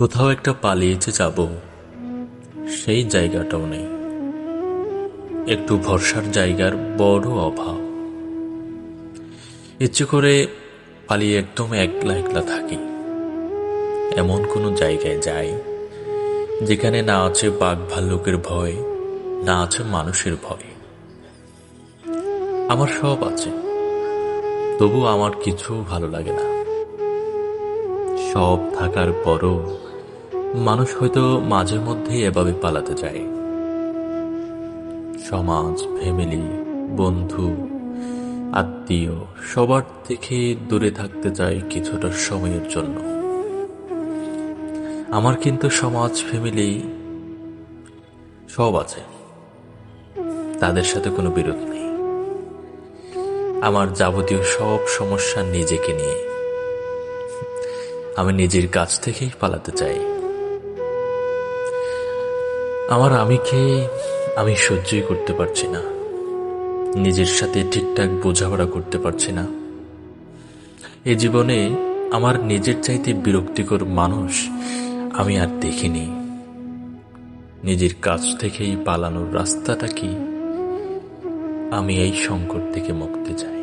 কোথাও একটা পালিয়েছে যাব। সেই জায়গাটাও নেই। একটু ভরসার জায়গার বড় অভাব। ইচ্ছে করে পালিয়ে একদম একলা একলা থাকি। এমন কোনো জায়গায় যাই, যেখানে না আছে বাঘ ভাল্লুকের ভয়, না আছে মানুষের ভয়। আমার সব আছে। তবু আমার কিছু ভালো লাগে না। সব থাকার পরও মানুষ হয়তো মাঝে মধ্যেই এভাবে পালাতে যায় সমাজ, ফ্যামিলি, বন্ধু, আত্মীয়, সবার থেকে দূরে থাকতে চাই কিছুটা সময়ের জন্য। আমার কিন্তু সমাজ, ফ্যামিলি সব আছে। তাদের সাথে কোনো বিরোধ নেই। আমার যাবতীয় সব সমস্যা নিজেকে নিয়ে। আমি নিজের কাছ থেকেই পালাতে চাই। আমার আমিকে আমি সহ্যই করতে পারছি না। নিজের সাথে ঠিকঠাক বোঝাপড়া করতে পারছি না। এ জীবনে আমার নিজের চাইতে বিরক্তিকর মানুষ আমি আর দেখিনি। নিজের কাছ থেকেই পালানোর রাস্তাটা কি? আমি এই সংকট থেকে মুক্তি চাই।